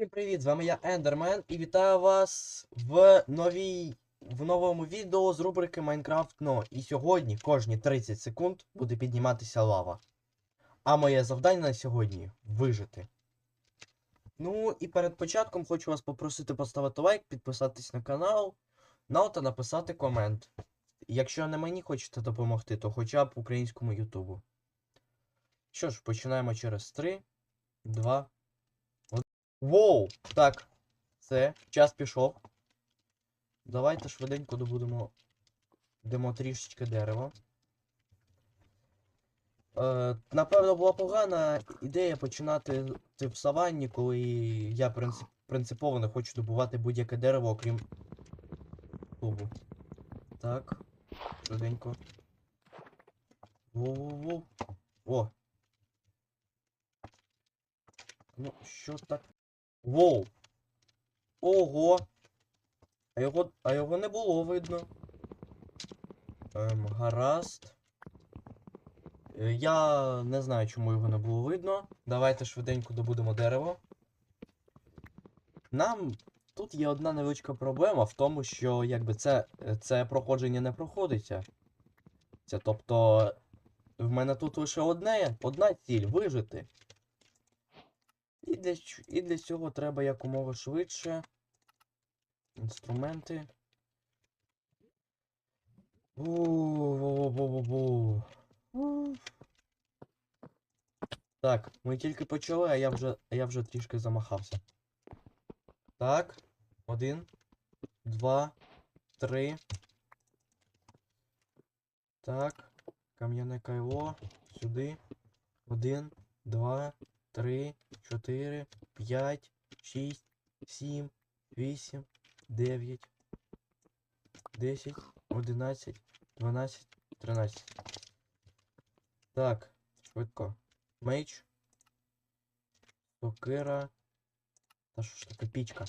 Всім привіт! З вами я Ендермен і вітаю вас в новій в новому відео з рубрики Майнкрафт Но. І сьогодні кожні 30 секунд буде підніматися лава. А моє завдання на сьогодні вижити. Ну і перед початком хочу вас попросити поставити лайк, підписатись на канал, ну та написати комент. Якщо не мені хочете допомогти, то хоча б українському Ютубу. Що ж, починаємо через 3, 2, Воу! Так. Все, час пішов. Давайте швиденько добудемо. Йдемо трішечки дерева. Е, напевно, була погана ідея починати ти в саванні, коли я принцип, принципово не хочу добувати будь-яке дерево, окрім клубу. Так. Швиденько. Воу-воу-воу. О! Ну, що так? Воу. Ого. А його. А його не було видно. Ем, гаразд. Е, Я не знаю, чому його не було видно. Давайте швиденько добудемо дерево. Нам тут є одна невеличка проблема в тому, що якби це, це проходження не проходиться. Це тобто. В мене тут лише одне, одна ціль вижити. І для, і для цього треба якомога швидше. Інструменти. Бу-бу-бу-бу-бу. Так, ми тільки почали, а я вже, я вже трішки замахався. Так. Один, два, три. Так. Кам'яне кайло. Сюди. Один, два, три, чотири, п'ять, шість, сім, вісім, дев'ять, десять, одинадцять, дванадцять, тринадцять. Так, швидко. Меч. Сокира. Та що ж таке пічка?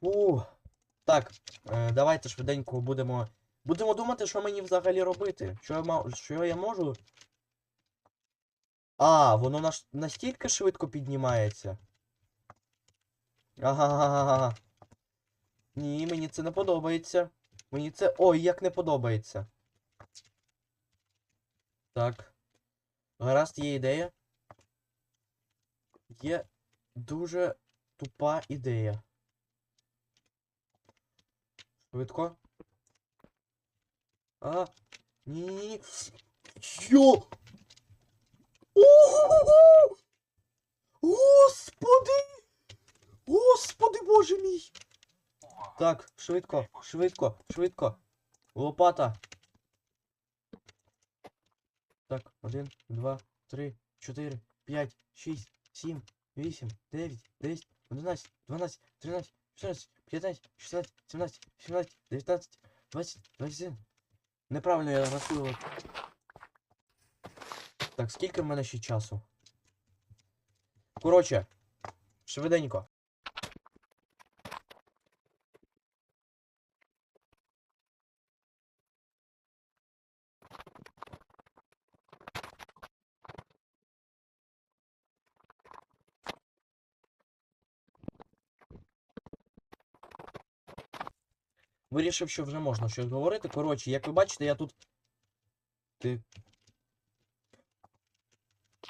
Фу. Так, е, давайте швиденько будемо. Будемо думати, що мені взагалі робити. Що я, що я можу а, воно наш... настільки швидко піднімається. Ага. Ні, мені це не подобається. Мені це. Ой, як не подобається. Так. Гаразд, є ідея. Є дуже тупа ідея. Швидко. А, ні-ні-ні. Що? Ого! Господи! Господи боже мій! Так, швидко, швидко, швидко. Лопата. Так, один, два, три, чотири, п'ять, шість, сім, вісім, дев'ять, десять, одинадцять, дванадцять, тринадцять, чотирнадцять, п'ятнадцять, шістнадцять, сімнадцять, сімнадцять, дев'ятнадцять, двадцять, двадцять. Неправильно я рахую. Так, скільки в мене ще часу? Коротше, швиденько. Вирішив, що вже можна щось говорити. Коротше, як ви бачите, я тут. Ти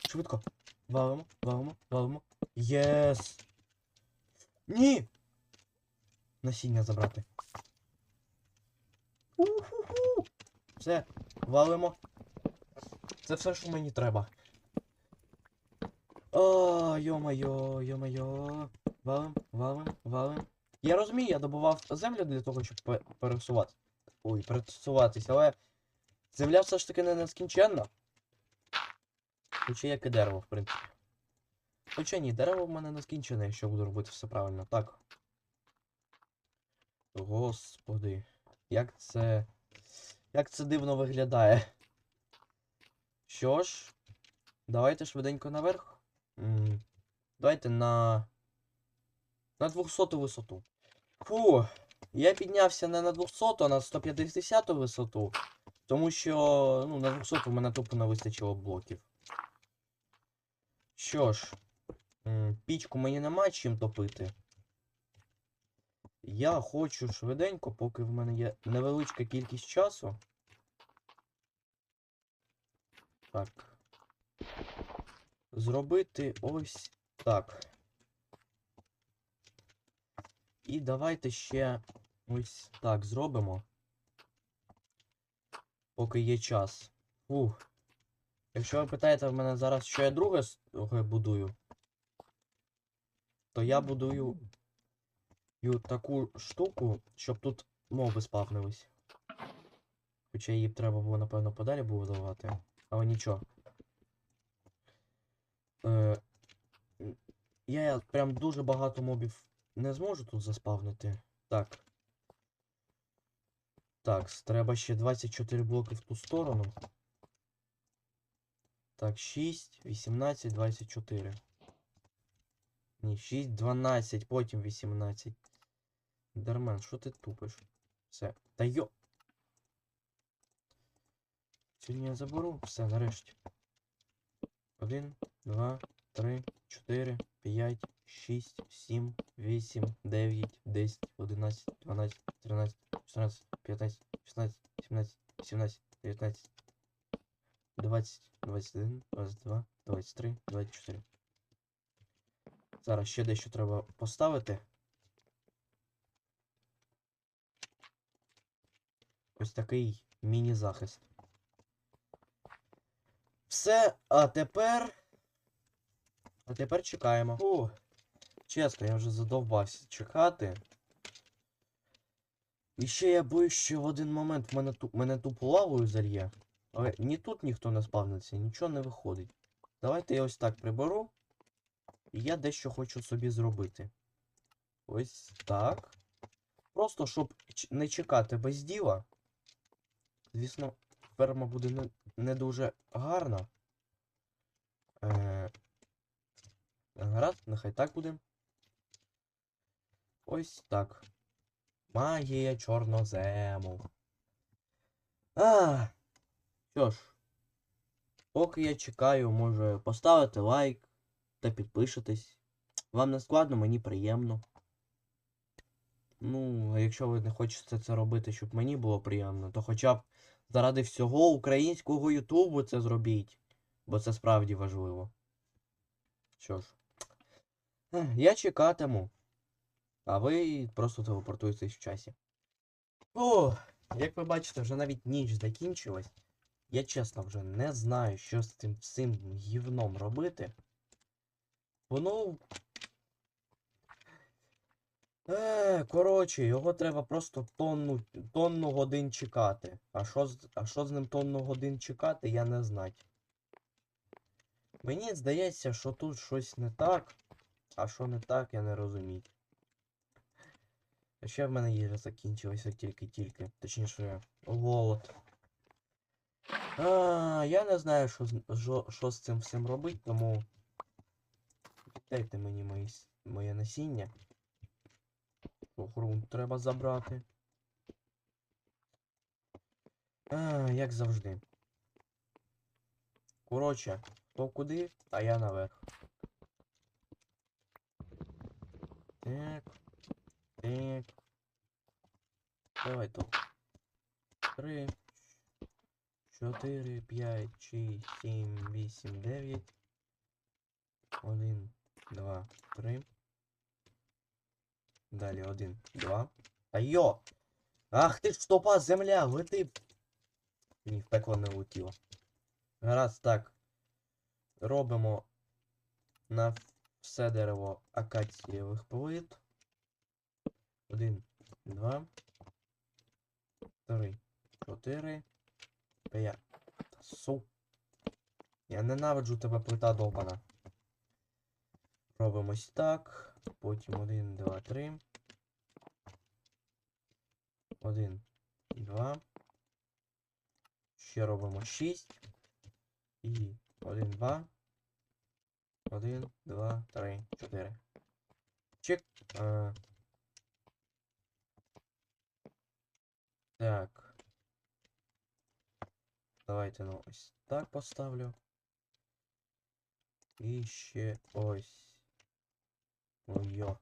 Швидко. Валимо, валимо, валимо. Єс. Ні! Насіння забрати. Уху-ху. Все, валимо. Це все, що мені треба. О, йо-майо, йо-майо. Валим, валим, валим. Я розумію, я добував землю для того, щоб пе- пересувати. Ой, пересуватись, але земля все ж таки не нескінченна. Хоча як і дерево, в принципі. Хоча ні, дерево в мене не скінчене, якщо буду робити все правильно. Так. Господи. Як це. Як це дивно виглядає. Що ж, давайте швиденько наверх. М, Давайте на. На 200 висоту. Фу. Я піднявся не на 200, а на 150 висоту. Тому що, ну, на 200 в мене тупо не вистачило блоків. Що ж, Пічку мені нема чим топити. Я хочу швиденько, поки в мене є невеличка кількість часу. Так. Зробити ось так. І давайте ще ось так зробимо. Поки є час. Фух. Якщо ви питаєте в мене зараз, що я друге будую, то я будую таку штуку, щоб тут моби спавнились. Хоча її б треба було, напевно, подалі будувати. Але нічого. Е, я прям дуже багато мобів не зможу тут заспавнити. Так. Так, треба ще 24 блоки в ту сторону. Так, 6, 18, 24. Ні, 6, 12, потім 18. Дармен, що ти тупиш? Все. Та йо. Сьогодні я заберу. Все, нарешті. 1, 2, 3, 4, 5, 6, 7, 8, 9, 10, 11, 12, 13, 14, 15, 16, 17, 17, 19, 20, 21, 22, 23, 24. Зараз ще дещо треба поставити. Ось такий міні-захист. Все, а тепер. А тепер чекаємо. О, чесно, я вже задовбався чекати. І ще я боюсь, що в один момент мене, ту... мене тупо лавою зальє. Але ні тут ніхто не спавниться, нічого не виходить. Давайте я ось так приберу. І я дещо хочу собі зробити. Ось так. Просто щоб не чекати без діла. Звісно, ферма буде не, не дуже гарна. Е... Гаразд, нехай так буде. Ось так. Магія чорнозему. А. Що ж, поки я чекаю, може поставити лайк та підпишитись. Вам не складно, мені приємно. Ну, а якщо ви не хочете це робити, щоб мені було приємно, то хоча б заради всього українського Ютубу це зробіть. Бо це справді важливо. Що ж, я чекатиму. А ви просто телепортуєтесь в часі. О, як ви бачите, вже навіть ніч закінчилась. Я чесно вже не знаю, що з цим всім гівном робити. Воно. Е, коротше, його треба просто тонну, тонну годин чекати. А що, а що з ним тонну годин чекати, я не знаю. Мені здається, що тут щось не так. А що не так, я не розумію. А ще в мене їжа закінчилася тільки-тільки. Точніше, голод. А, я не знаю, що, з- що з цим всім робити, тому. Дайте мені мої, моє насіння. Грунт треба забрати. А, як завжди. Коротше, хто куди, а я наверх. Так. Так. Давай тут. Три. 4, 5, 6, 7, 8, 9. 1, 2, 3. Далі 1, 2. Та йо! Ах ти ж стопа, земля! Лети! Ні, в пекло не летіло. Раз, так. Робимо на все дерево акацієвих плит. 1, 2, 3, 4. Пер. Су. Я ненавиджу тебе плита довбана. Робимо ось так. Потім 1, 2, 3. 1, 2. Ще робимо шість. І 1, 2. 1, 2, 3, 4. Чек. А... Так. Давайте ну ось так поставлю. І ще ось Ой-йо.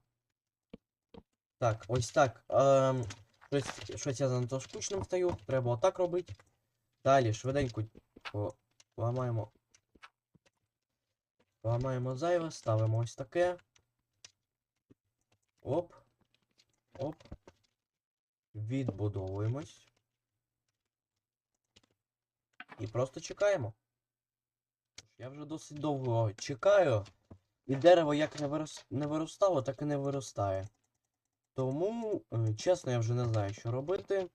Так, ось так. Ем, щось, щось я занадто скучним стаю. Треба отак робити. Далі швиденько ламаємо. Ламаємо зайве, ставимо ось таке. Оп. Оп. Відбудовуємось. І просто чекаємо. Я вже досить довго чекаю. І дерево як не, вирос... не виростало, так і не виростає. Тому, е, чесно, я вже не знаю, що робити.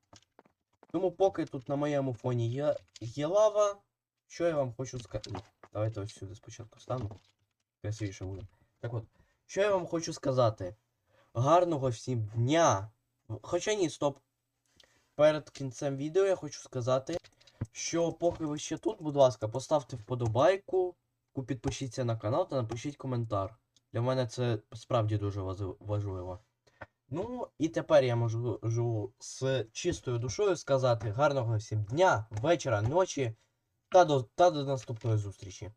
Тому поки тут на моєму фоні є, є лава, що я вам хочу сказати. Давайте ось сюди спочатку стану. Красивіше буде. Так от, що я вам хочу сказати? Гарного всім дня! Хоча ні, стоп. Перед кінцем відео я хочу сказати, що поки ви ще тут, будь ласка, поставте вподобайку, підпишіться на канал та напишіть коментар. Для мене це справді дуже важливо. Ну, і тепер я можу з чистою душою сказати гарного всім дня, вечора, ночі та до, та до наступної зустрічі.